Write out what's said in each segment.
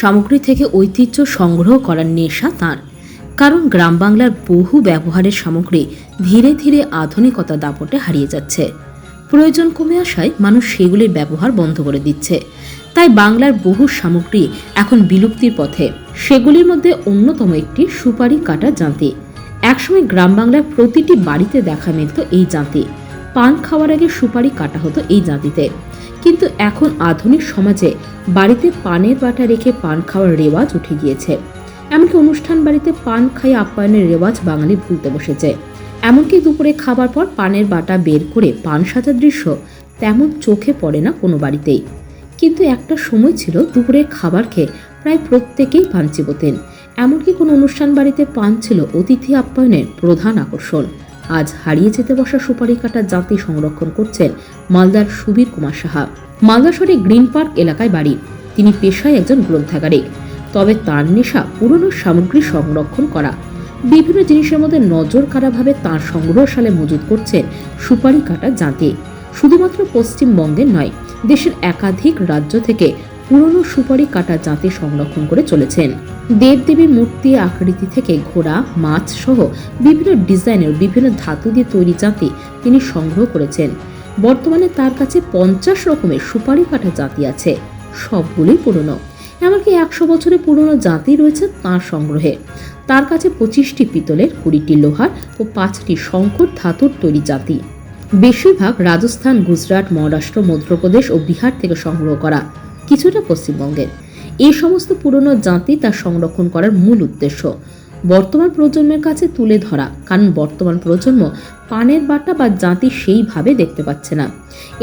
সামগ্রী থেকে ঐতিহ্য সংগ্রহ করার নেশা তাঁর। কারণ গ্রাম বাংলার বহু ব্যবহারের সামগ্রী ধীরে ধীরে আধুনিকতা দাপটে হারিয়ে যাচ্ছে। প্রয়োজন কমে আসায় মানুষ সেগুলির ব্যবহার বন্ধ করে দিচ্ছে। তাই বাংলার বহু সামগ্রী এখন বিলুপ্তির পথে। সেগুলির মধ্যে অন্যতম একটি সুপারি কাটা জাঁতি একসময় গ্রাম বাংলার প্রতিটি বাড়িতে দেখা মিলত এই জাঁতি পান খাওয়ার আগে সুপারি কাটা হতো এই জাঁতিতে কিন্তু এখন আধুনিক সমাজে বাড়িতে পানের বাটা রেখে পান খাওয়ার রেওয়াজ উঠে গিয়েছে। এমনকি অনুষ্ঠান বাড়িতে পান খাই আপ্যায়নের রেওয়াজ বাঙালি ভুলতে বসেছে। এমনকি দুপুরে খাবার পর পানের বাটা বের করে পান সাজার দৃশ্য তেমন চোখে পড়ে না কোনো বাড়িতেই। কিন্তু একটা সময় ছিল দুপুরে খাবার খেয়ে প্রায় প্রত্যেকেই পান চিবোতেন। এমনকি কোনো অনুষ্ঠান বাড়িতে পান ছিল অতিথি আপ্যায়নের প্রধান আকর্ষণ। আজ হারিয়ে যেতে বসা সুপারি কাটা জাতি সংরক্ষণ করছেন মালদার সুবীর কুমার সাহা। মালদা শহরে গ্রিন পার্ক এলাকায় বাড়ি। তিনি পেশায় একজন গ্রন্থাগারিক তবে তার নেশা পুরনো সামগ্রী সংরক্ষণ করা। বিভিন্ন জিনিসের মধ্যে নজর কাড়াভাবে তাঁর সংগ্রহশালে মজুত করছেন সুপারি কাটা জাতি। শুধুমাত্র পশ্চিমবঙ্গের নয়, দেশের একাধিক রাজ্য থেকে পুরনো সুপারি কাটা জাতি সংরক্ষণ করে চলেছেন। দেবদেবীর মূর্তি আকৃতি থেকে ঘোড়া, মাছ সহ বিভিন্ন ডিজাইনের বিভিন্ন ধাতু দিয়ে তৈরি জাতি তিনি সংগ্রহ করেছেন। বর্তমানে তার কাছে পঞ্চাশ রকমের সুপারি কাটা জাতি আছে, সবগুলোই পুরনো। এমনকি একশো বছরের পুরনো জাতি রয়েছে তাঁর সংগ্রহে। তার কাছে পঁচিশটি পিতলের, কুড়িটি লোহার ও পাঁচটি শঙ্কর ধাতুর তৈরি জাতি। বেশিরভাগ রাজস্থান, গুজরাট, মহারাষ্ট্র, মধ্যপ্রদেশ ও বিহার থেকে সংগ্রহ করা। কিছুটা পশ্চিমবঙ্গের। এই সমস্ত পুরনো জাতি তা সংরক্ষণ করার মূল উদ্দেশ্য। বর্তমান প্রজন্মের কাছে তুলে ধরা, কারণ বর্তমান প্রজন্ম পানের বাটা বা জাতি সেইভাবে দেখতে পাচ্ছে না।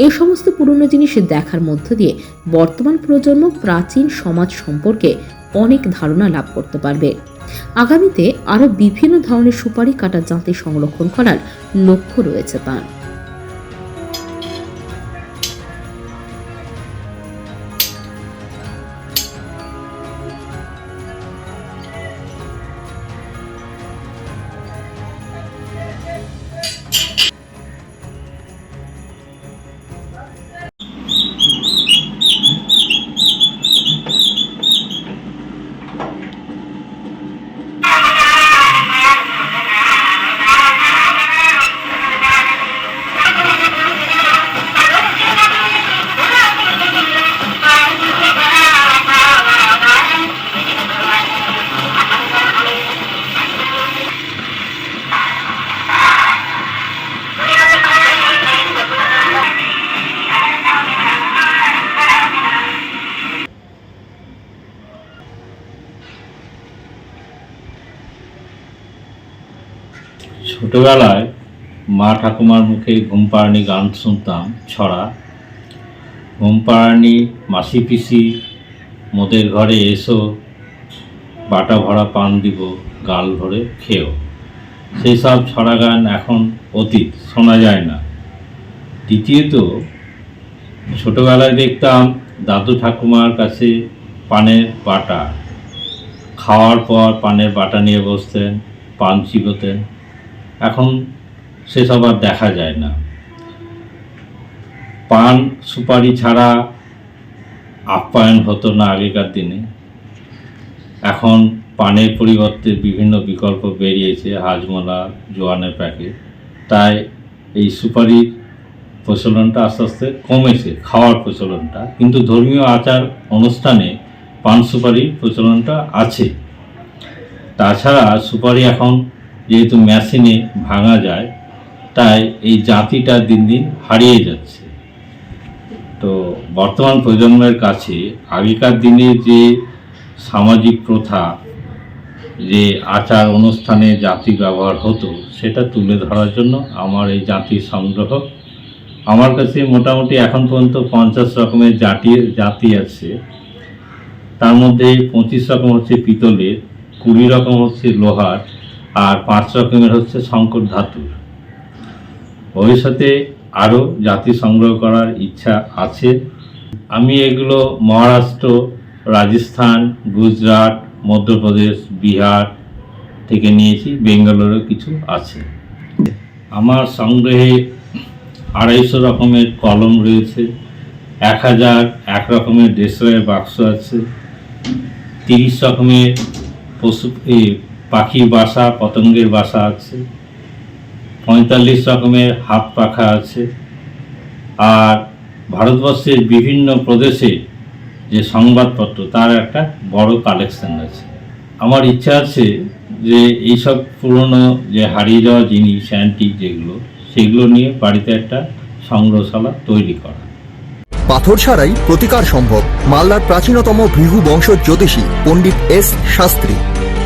এই সমস্ত পুরনো জিনিস দেখার মধ্য দিয়ে বর্তমান প্রজন্ম প্রাচীন সমাজ সম্পর্কে অনেক ধারণা লাভ করতে পারবে। আগামীতে আরও বিভিন্ন ধরনের সুপারি কাটা জাতি সংরক্ষণ করার লক্ষ্য রয়েছে তাঁর। ছোটবেলায় মা ঠাকুমার মুখে ঘুম পাড়ানি গান শুনতাম, ছড়া। ঘুম পাড়ানি মাসি পিসি, মোদের ঘরে এসো, বাটা ভরা পান দিব, গাল ভরে খেও। সেই সব ছড়া গান এখন অতীত, শোনা যায় না। দ্বিতীয়ত, ছোটবেলায় দেখতাম দাদু ঠাকুমার কাছে পানের বাটা। খাওয়ার পর পানের বাটা নিয়ে বসতেন, পান চিবোতেন। এখন সেসব আর দেখা যায় না। পান সুপারি ছাড়া আপ্যায়ন হতো না আগেকার দিনে। এখন পানের পরিবর্তে বিভিন্ন বিকল্প বেরিয়েছে, হাজমোলা, জোয়ানের প্যাকেট। তাই এই সুপারির প্রচলনটা আস্তে আস্তে কমেছে, খাওয়ার প্রচলনটা। কিন্তু ধর্মীয় আচার অনুষ্ঠানে পান সুপারির প্রচলনটা আছে। তাছাড়া সুপারি এখন যেহেতু মেশিনে ভাঙা যায়, তাই এই জাতিটা দিন দিন হারিয়ে যাচ্ছে। তো বর্তমান প্রজন্মের কাছে আগেকার দিনে যে সামাজিক প্রথা, যে আচার অনুষ্ঠানে জাতি ব্যবহার হতো, সেটা তুলে ধরার জন্য আমার এই জাতির সংগ্রহ, আমার কাছে মোটামুটি এখন পর্যন্ত পঞ্চাশ রকমের জাতি জাতি আছে। তার মধ্যে পঁচিশ রকম হচ্ছে পিতলের, কুড়ি রকম হচ্ছে লোহার আর পাঁচ রকমের হচ্ছে শঙ্কর ধাতুর। ভবিষ্যতে আরও জাতি সংগ্রহ করার ইচ্ছা আছে। আমি এগুলো মহারাষ্ট্র, রাজস্থান, গুজরাট, মধ্যপ্রদেশ, বিহার থেকে নিয়েছি বেঙ্গালোরও কিছু আছে। আমার সংগ্রহে আড়াইশো রকমের কলম রয়েছে, এক হাজার এক রকমের দেশের বাক্স আছে, তিরিশ রকমের পশু পাখির বাসা, পতঙ্গের বাসা আছে। পঁয়তাল্লিশ রকমের হাত পাখা আছে। আর ভারতবর্ষের বিভিন্ন প্রদেশে যে সংবাদপত্র, তার একটা বড় কালেকশন আছে। আমার ইচ্ছা আছে যে এইসব পুরনো যে হারিয়ে যাওয়া জিনিস অ্যান্টিক যেগুলো, সেগুলো নিয়ে বাড়িতে একটা সংগ্রহশালা তৈরি করা। পাথর ছাড়াই প্রতিকার সম্ভব। মালদার প্রাচীনতম ভৃহু বংশ জ্যোতিষী পণ্ডিত এস শাস্ত্রী।